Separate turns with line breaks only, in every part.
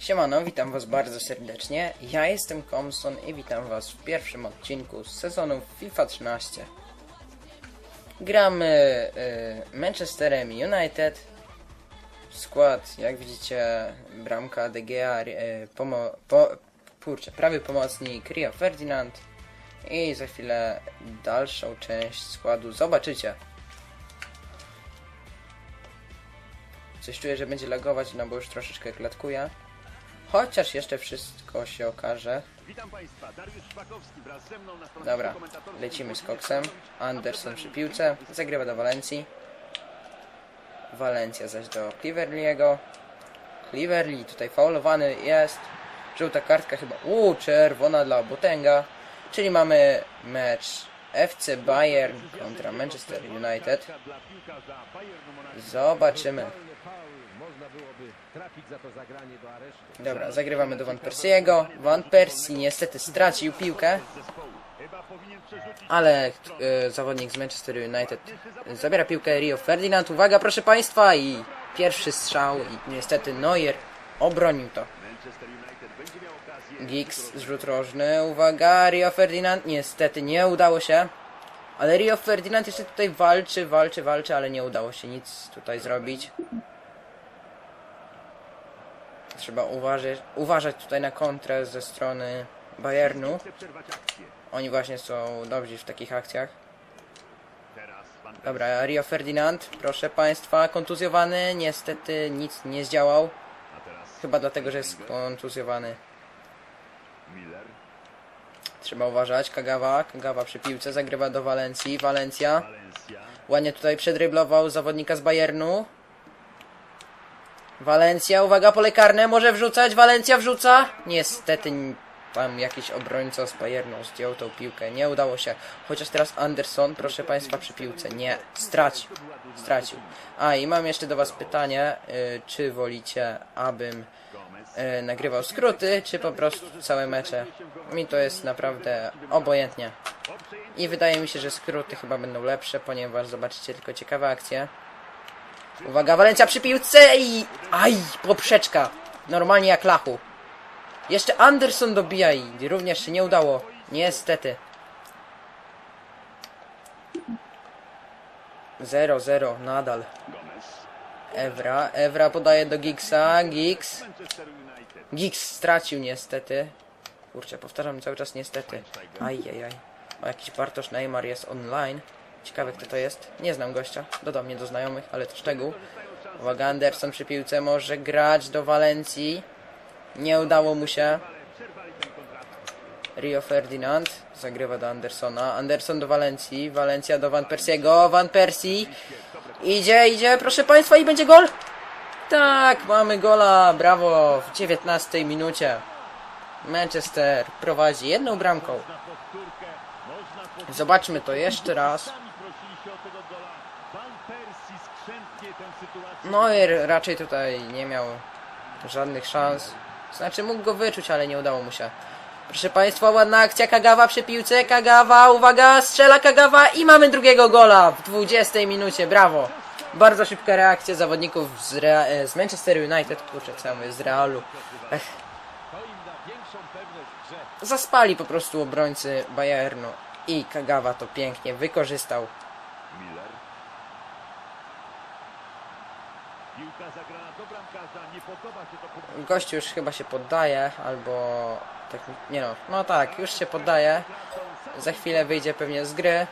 Siemano, witam was bardzo serdecznie. Ja jestem Komson i witam was w pierwszym odcinku z sezonu FIFA 13. Gramy y, Manchesterem United. Skład, jak widzicie, bramka De Gea, y, pomo po, kurczę, prawy pomocnik Rio Ferdinand. I za chwilę dalszą część składu zobaczycie. Coś czuję, że będzie lagować, no bo już troszeczkę klatkuje. Chociaż jeszcze wszystko się okaże.
Witam Państwa, Dariusz Szpakowski wraz ze mną na stanowisku
Dobra, lecimy z koksem. Anderson przy piłce, zagrywa do Walencji. Walencja zaś do Cleverley'ego. Cleverley tutaj faulowany jest. Żółta kartka chyba. Uuu, czerwona dla Botenga. Czyli mamy mecz FC Bayern kontra Manchester United. Zobaczymy. Dobra, zagrywamy do Van Persie'ego. Van Persie niestety stracił piłkę. Ale e, zawodnik z Manchester United zabiera piłkę Rio Ferdinand. Uwaga, proszę Państwa, i pierwszy strzał i niestety Neuer obronił to. Giggs, zrzut rożny, uwaga, Rio Ferdinand, niestety nie udało się. Ale Rio Ferdinand jeszcze tutaj walczy, walczy, walczy, ale nie udało się nic tutaj zrobić. Trzeba uważać, uważać tutaj na kontrę ze strony Bayernu. Oni właśnie są dobrzy w takich akcjach. Dobra, Rio Ferdinand, proszę Państwa, kontuzjowany, niestety nic nie zdziałał. Chyba dlatego, że jest kontuzjowany. Trzeba uważać, Kagawa, Kagawa przy piłce, zagrywa do Walencji, Walencja. Ładnie tutaj przedryblował zawodnika z Bayernu. Walencja, uwaga, pole karne, może wrzucać, Walencja wrzuca. Niestety tam jakiś obrońca z Bayernu zdjął tą piłkę, nie udało się. Chociaż teraz Anderson, proszę Państwa, przy piłce, nie, stracił, stracił. A i mam jeszcze do Was pytanie, y, czy wolicie, abym Y, nagrywał skróty, czy po prostu całe mecze. Mi to jest naprawdę obojętnie. I wydaje mi się, że skróty chyba będą lepsze, ponieważ zobaczycie tylko ciekawe akcje. Uwaga, Walencja przy piłce i... Aj, poprzeczka. Normalnie jak lachu. Jeszcze Anderson dobija i również się nie udało. Niestety. 0-0 nadal. Evra, Evra podaje do Giggsa, Giggs. Giggs stracił niestety. Kurczę, powtarzam cały czas niestety. Ajajaj. O, jakiś Bartosz Neymar jest online. Ciekawe kto to jest. Nie znam gościa. Dodał mnie do znajomych, ale to szczegół. Uwaga, Anderson przy piłce może grać do Walencji. Nie udało mu się. Rio Ferdinand zagrywa do Andersona. Anderson do Walencji. Walencja do Van Persiego. Van Persie. Idzie, idzie, proszę Państwa, i będzie gol. Tak, mamy gola, brawo, w 19 minucie. Manchester prowadzi jedną bramką. Zobaczmy to jeszcze raz. Neuer raczej tutaj nie miał żadnych szans. Znaczy mógł go wyczuć, ale nie udało mu się. Proszę Państwa, ładna akcja Kagawa przy piłce. Kagawa, uwaga, strzela Kagawa i mamy drugiego gola w 20 minucie. Brawo. Bardzo szybka reakcja zawodników z, Rea- e, z Manchester United. Kurczę, co ja mówię, z Realu. Ech, zaspali po prostu obrońcy Bayernu. I Kagawa to pięknie wykorzystał. Gościu już chyba się poddaje, albo tak, nie no, no tak, już się poddaje. Za chwilę wyjdzie pewnie z gry.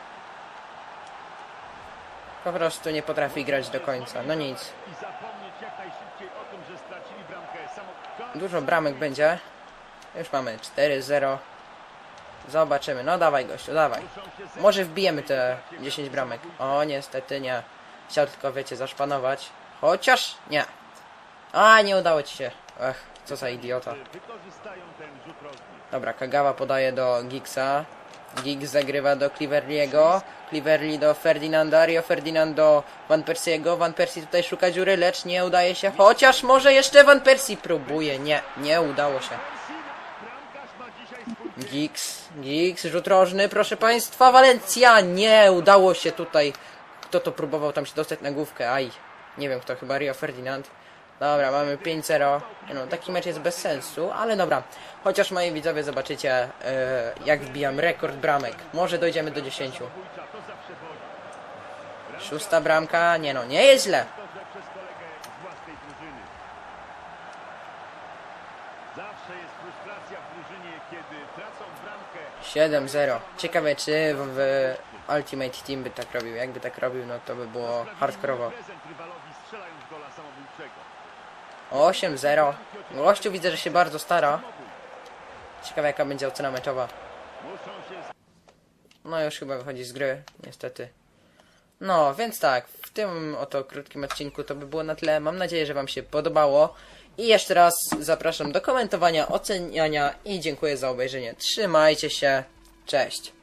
Po prostu nie potrafi grać do końca. No nic. Dużo bramek będzie. Już mamy 4-0. Zobaczymy. No dawaj gościu, dawaj. Może wbijemy te 10 bramek. O, niestety nie. Chciał tylko, wiecie, zaszpanować. Chociaż nie. A, nie udało ci się. Ech, co za idiota. Dobra, Kagawa podaje do Giggsa. Giggs zagrywa do Cliverley'ego. Cliverley do Ferdinanda. Rio Ferdinand do Van Persiego. Van Persie tutaj szuka dziury, lecz nie udaje się. Chociaż może jeszcze Van Persie próbuje. Nie, nie udało się. Giggs, Giggs, rzut rożny, proszę Państwa, Walencja, nie udało się tutaj. Kto to próbował tam się dostać na główkę? Aj, nie wiem kto, chyba Rio Ferdinand. Dobra, mamy 5-0. Nie No, taki mecz jest bez sensu, ale dobra. Chociaż moi widzowie zobaczycie, e, jak wbijam rekord bramek. Może dojdziemy do 10.
Bójcza, to zawsze boli.
Szósta bramka, nie no, nie jest źle.
Zawsze jest frustracja w drużynie, kiedy tracą bramkę.
7-0. Ciekawe, czy w, w Ultimate Team by tak robił. Jakby tak robił, no to by było hardkorowo. 8-0. Gościu widzę, że się bardzo stara. Ciekawe, jaka będzie ocena meczowa. No już chyba wychodzi z gry, niestety. No, więc tak, w tym oto krótkim odcinku to by było na tyle. Mam nadzieję, że Wam się podobało. I jeszcze raz zapraszam do komentowania, oceniania i dziękuję za obejrzenie. Trzymajcie się, cześć.